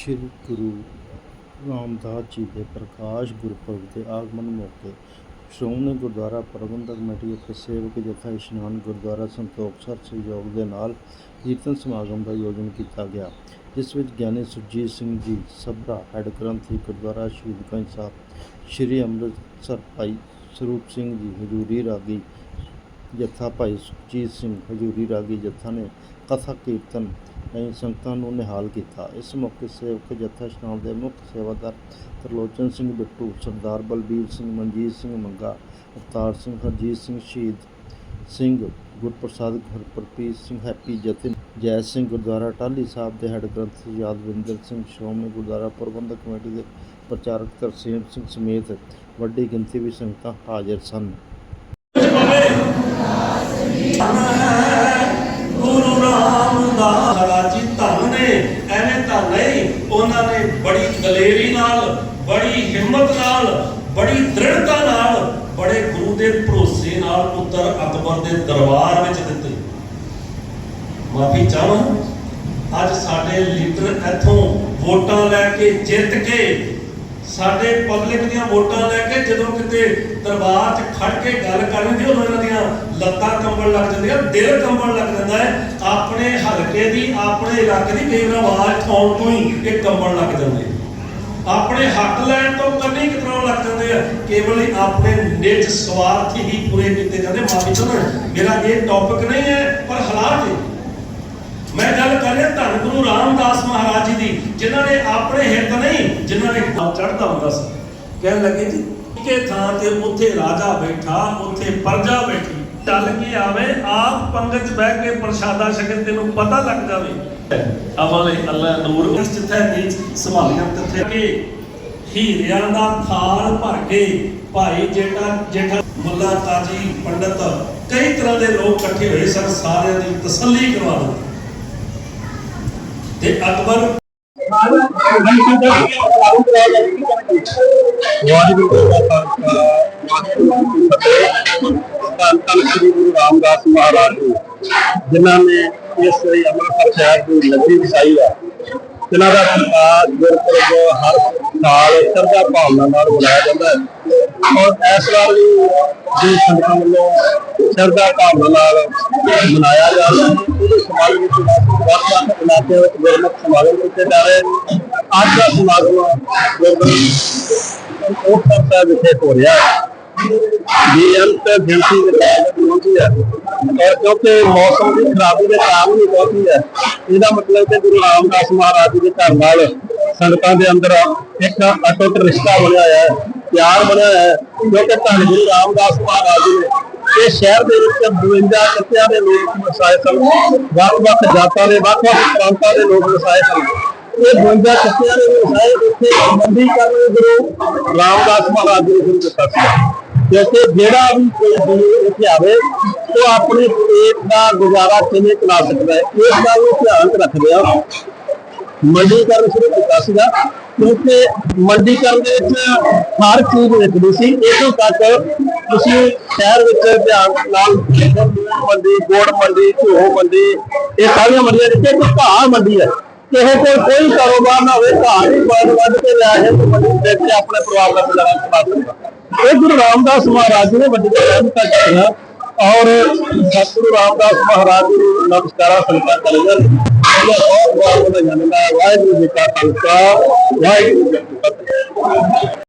ਸ਼੍ਰੀ ਗੁਰੂ ਰਾਮਦਾਸ ਜੀ ਦੇ ਪ੍ਰਕਾਸ਼ ਗੁਰਪੁਰਬ ਦੇ ਆਗਮਨ ਮੌਕੇ ਸ਼੍ਰੋਮਣੀ ਗੁਰਦੁਆਰਾ ਪ੍ਰਬੰਧਕ ਕਮੇਟੀ ਅਤੇ ਸੇਵਕ ਜਥਾ ਇਸ਼ਨਾਨ ਗੁਰਦੁਆਰਾ ਸੰਤੋਖਸਰ ਸਹਿਯੋਗ ਦੇ ਨਾਲ ਕੀਰਤਨ ਸਮਾਗਮ ਦਾ ਆਯੋਜਨ ਕੀਤਾ ਗਿਆ, ਜਿਸ ਵਿੱਚ ਗਿਆਨੀ ਸੁਰਜੀਤ ਸਿੰਘ ਜੀ, ਸਭਰਾ ਹੈੱਡ ਗ੍ਰੰਥੀ ਗੁਰਦੁਆਰਾ ਸ਼ਹੀਦ ਗੰਜ ਸਾਹਿਬ, ਸ਼੍ਰੀ ਅੰਮ੍ਰਿਤਸਰ ਭਾਈ ਸਰੂਪ ਸਿੰਘ ਜੀ, ਹਜ਼ੂਰੀ ਰਾਗੀ ਜਥਾ ਭਾਈ ਸੁਰਜੀਤ ਸਿੰਘ, ਹਜੂਰੀ ਰਾਗੀ ਜਥਾ ਨੇ ਕਥਾ ਕੀਰਤਨ ਲਈ ਸੰਗਤਾਂ ਨੂੰ ਨਿਹਾਲ ਕੀਤਾ। ਇਸ ਮੌਕੇ ਸੇਵਕ ਜਥਾ ਇਸ਼ਨਾਨ ਦੇ ਮੁੱਖ ਸੇਵਾਦਾਰ ਤਰਲੋਚਨ ਸਿੰਘ ਬਿੱਟੂ, ਸਰਦਾਰ ਬਲਬੀਰ ਸਿੰਘ, ਮਨਜੀਤ ਸਿੰਘ ਮੰਗਾ, ਅਵਤਾਰ ਸਿੰਘ, ਹਰਜੀਤ ਸਿੰਘ, ਸ਼ਹੀਦ ਸਿੰਘ, ਗੁਰਪ੍ਰਸਾਦ ਗੁਰਪ੍ਰੀਤ ਸਿੰਘ, ਹੈਪੀ ਜਤਿਨ ਜੈ ਸਿੰਘ, ਗੁਰਦੁਆਰਾ ਟਾਹਲੀ ਸਾਹਿਬ ਦੇ ਹੈੱਡ ਗ੍ਰੰਥ ਯਾਦਵਿੰਦਰ ਸਿੰਘ, ਸ਼੍ਰੋਮਣੀ ਗੁਰਦੁਆਰਾ ਪ੍ਰਬੰਧਕ ਕਮੇਟੀ ਦੇ ਪ੍ਰਚਾਰਕ ਤਰਸੇਮ ਸਿੰਘ ਸਮੇਤ ਵੱਡੀ ਗਿਣਤੀ ਵਿੱਚ ਸੰਗਤਾਂ ਹਾਜ਼ਰ ਸਨ। ਉਹਨਾਂ ਨੇ ਬੜੀ ਦਲੇਰੀ ਨਾਲ, ਬੜੀ ਹਿੰਮਤ ਨਾਲ, ਬੜੀ ਦ੍ਰਿੜਤਾ ਨਾਲ ਬੜੇ ਗੁਰੂ ਦੇ ਭਰੋਸੇ ਨਾਲ ਪੁੱਤਰ ਅਕਬਰ ਦੇ ਦਰਬਾਰ ਵਿੱਚ ਦਿੱਤੇ। ਮਾਫੀ ਚਾਹਾਂ ਅੱਜ ਸਾਡੇ ਲੀਡਰ ਇੱਥੋਂ ਵੋਟਾਂ ਲੈ ਕੇ ਜਿੱਤ ਕੇ ਸਾਡੇ ਪਬਲਿਕ ਦੀਆਂ ਵੋਟਾਂ ਲੈ ਕੇ ਜਦੋਂ ਕਿਤੇ ਦਰਬਾਰ 'ਚ ਖੜ ਕੇ ਗੱਲ ਕਰਨੀ ਉਦੋਂ ਇਹਨਾਂ ਦੀਆਂ ਲੱਤਾਂ ਕੰਬਣ ਲੱਗ ਜਾਂਦੀਆਂ, ਦਿਲ ਕੰਬਣ ਲੱਗ ਜਾਂਦਾ ਹੈ। ਆਪਣੇ ਹਲਕੇ ਦੀ, ਆਪਣੇ ਇਲਾਕੇ ਦੀ ਕਈ ਵਾਰ ਆਵਾਜ਼ ਠਾਉਣ ਤੋਂ ਹੀ ਇਹ ਕੰਬਣ ਲੱਗ ਜਾਂਦੇ ਆਪਣੇ ਹੱਕ ਲੈਣ ਤੋਂ ਕੰਨੀ ਕਿਤਰਾਉਣ ਲੱਗ ਜਾਂਦੇ ਆ। ਕੇਵਲ ਆਪਣੇ ਨਿੱਜ ਸਵਾਰਥ ਹੀ ਪੂਰੇ ਕੀਤੇ ਜਾਂਦੇ। ਮਾਫੀ ਚਾਹੁੰਦਾ ਮੇਰਾ ਇਹ ਟੌਪਿਕ ਨਹੀਂ ਹੈ, ਪਰ ਹਾਲਾਤ ਹੈ ਮੈਂ ਗੱਲ ਕਰ ਰਿਹਾ ਧੰਨ ਗੁਰੂ ਰਾਮਦਾਸ ਮਹਾਰਾਜ ਜੀ ਦੀ, ਜਿਨ੍ਹਾਂ ਨੇ ਆਪਣੇ ਹਿੱਤ ਨਹੀਂ, ਜਿਨ੍ਹਾਂ ਨੇ ਚੜਦਾ ਹੁੰਦਾ ਸੀ। ਕਹਿਣ ਲੱਗੇ ਜੀ ਕਿ ਥਾਂ ਤੇ ਉੱਥੇ ਰਾਜਾ ਬੈਠਾ, ਉੱਥੇ ਪ੍ਰਜਾ ਬੈਠੀ। ਚੱਲ ਕੇ ਆਵੇ, ਆਪ ਪੰਗਤ ਬਹਿ ਕੇ ਪ੍ਰਸ਼ਾਦਾ ਛਕੇ ਤੈਨੂੰ ਪਤਾ ਲੱਗ ਜਾਵੇ। ਅਮਲ ਅੱਲਾ ਨੂਰ ਇਸ ਜਿੱਥੇ ਨੀਚ ਸੰਭਾਲੀਆਂ, ਤਿੱਥੇ ਕਿ ਹੀਰਿਆਂ ਦਾ ਥਾਲ ਭਰ ਕੇ ਭਾਈ ਜੇਠਾ ਜੇਠਾ ਮੁੱਲਾ ਕਾਜੀ ਪੰਡਤ, ਕਈ ਤਰ੍ਹਾਂ ਦੇ ਲੋਕ ਇਕੱਠੇ ਹੋਏ ਸਨ, ਸਾਰਿਆਂ ਦੀ ਤਸੱਲੀ ਕਰਵਾ ਦਿੱਤੀ। ਤੇ ਅਕਬਰ ਵਾਹਿਗੁਰੂ ਜੀ ਕਾ ਖਾਲਸਾ ਵਾਹਿਗੁਰੂ ਧੰਨ ਸ੍ਰੀ ਗੁਰੂ ਰਾਮਦਾਸ ਮਹਾਰਾਜ ਜੀ ਜਿਨ੍ਹਾਂ ਨੇ ਇਸ ਸ੍ਰੀ ਅੰਮ੍ਰਿਤਸਰ ਸਾਹਿਬ ਦੀ ਨਗਰੀ ਵਸਾਈ ਹੈ ਜਿਨ੍ਹਾਂ ਦਾ ਪ੍ਰਕਾਸ਼ ਗੁਰਪੁਰਬ, ਹਰ ਨਾਲ ਸ਼ਰਧਾ ਭਾਵਨਾ ਨਾਲ ਮਨਾਇਆ ਜਾਂਦਾ ਹੈ। ਔਰ ਇਸ ਵਾਰ ਵੀ ਜੀ ਸੰਗਤਾਂ ਵੱਲੋਂ ਸ਼ਰਧਾ ਭਾਵਨਾ ਨਾਲ ਮਨਾਇਆ ਜਾ ਰਿਹਾ ਹੈ। ਪੂਰੇ ਸਮਾਜ ਵਿੱਚ ਵੱਖ ਵੱਖ ਵਿੱਚ ਗੁਰਮਤਿ ਸਮਾਗਮ ਕੀਤੇ ਜਾ ਰਹੇ ਅੱਜ ਦਾ ਸਮਾਗਮ ਗੁਰਦੁਆਰਾ ਉਹ ਸਾਹਿਬ ਵਿਖੇ ਹੋ ਰਿਹਾ ਹੈ। ਵੀ ਅੰਤ ਗਿਣਤੀ ਦੇ ਤਹਿਤ ਪਹੁੰਚੀ ਹੈ। ਔਰ ਕਿਉਂਕਿ ਮੌਸਮ ਦੀ ਖਰਾਬੀ ਦੇ ਕਾਰਨ ਵੀ ਪਹੁੰਚੀ ਹੈ। ਇਹਦਾ ਮਤਲਬ ਕਿ ਗੁਰੂ ਰਾਮਦਾਸ ਮਹਾਰਾਜ ਜੀ ਦੇ ਘਰ ਨਾਲ ਸੰਗਤਾਂ ਦੇ ਅੰਦਰ ਇੱਕ ਅਟੁੱਟ ਰਿਸ਼ਤਾ ਬਣਿਆ ਹੋਇਆ ਹੈ, ਪਿਆਰ ਬਣਿਆ ਹੈ ਕਿਉਂਕਿ ਧੰਨ ਗੁਰੂ ਰਾਮਦਾਸ ਮਹਾਰਾਜ ਜੀ ਨੇ। ਇਹ ਸ਼ਹਿਰ ਦੇ ਵਿੱਚ 52 ਕੱਤਿਆਂ ਦੇ ਲੋਕ ਵਸਾਏ ਸਨ। ਵੱਖ-ਵੱਖ ਜਾਤਾਂ ਦੇ, ਵੱਖ-ਵੱਖ ਪ੍ਰਾਂਤਾਂ ਦੇ ਲੋਕ ਵਸਾਏ ਸਨ। ਇਹ 52 ਕੱਤਿਆਂ ਦੇ ਵਸਾਏ ਇੱਥੇ ਮੰਡੀ ਕਰਨ ਨੂੰ ਗੁਰੂ ਰਾਮਦਾਸ ਮਹਾਰਾਜ ਜੀ ਨੇ ਸ਼ੁਰੂ ਕੀਤਾ ਸੀ। ਕਿਉਂਕਿ ਜਿਹੜਾ ਵੀ ਕੋਈ ਗੁਰੂ ਇੱਥੇ ਆਵੇ, ਉਹ ਆਪਣੇ ਪੇਟ ਦਾ ਗੁਜ਼ਾਰਾ ਕਿਵੇਂ ਚਲਾ ਸਕਦਾ ਹੈ, ਇਸ ਗੱਲ ਨੂੰ ਧਿਆਨ ਰੱਖਦੇ ਆ। ਮੰਡੀਕਰਨ ਸ਼ੁਰੂ ਕੀਤਾ ਸੀਗਾ, ਕਿਉਂਕਿ ਮੰਡੀਕਰਨ ਦੇ ਵਿੱਚ ਹਰ ਚੀਜ਼ ਵਿਕਦੀ ਸੀ। ਇਦੋਂ ਤੱਕ ਤੁਸੀਂ ਸ਼ਹਿਰ ਵਿੱਚ ਧਿਆਨ ਨਾਲ ਮੰਡੀ ਗੋੜ ਮੰਡੀ ਘਿਓ ਮੰਡੀ ਇਹ ਸਾਰੀਆਂ ਮੰਡੀਆਂ ਨੇ ਇੱਕ ਘਾਹ ਮੰਡੀ ਹੈ। ਕਿਸੇ ਕੋਲ ਕੋਈ ਕਾਰੋਬਾਰ ਨਾ ਹੋਵੇ, ਘਾਹ ਵੀ ਵੱਧ ਵੱਧ ਕੇ ਲਿਆ ਹੈ ਤੇ ਮੰਡੀ ਦੇ ਕੇ ਆਪਣੇ ਪਰਿਵਾਰ ਦਾ ਗੁਜ਼ਾਰਾ ਚਲਾ ਸਕਦਾ। ਇਹ ਗੁਰੂ ਰਾਮਦਾਸ ਮਹਾਰਾਜ ਜੀ ਨੇ ਵੱਡੀ ਰਹਿਮਤਾਂ ਕੀਤੀ। ਔਰ ਸਤਿਗੁਰੂ ਰਾਮਦਾਸ ਮਹਾਰਾਜ ਜੀ ਨੂੰ ਨਮਸਕਾਰਾਂ ਸੰਤਾਂ ਕਰੀਆਂ ਉਹਨਾਂ ਬਹੁਤ ਬਹੁਤ ਵਧਾਈਆਂ ਦਿੰਦਾ ਵਾਹਿਗੁਰੂ ਜੀ ਕਾ ਖਾਲਸਾ ਵਾਹਿਗੁਰੂ ਜੀ ਕੀ ਫਤਿਹ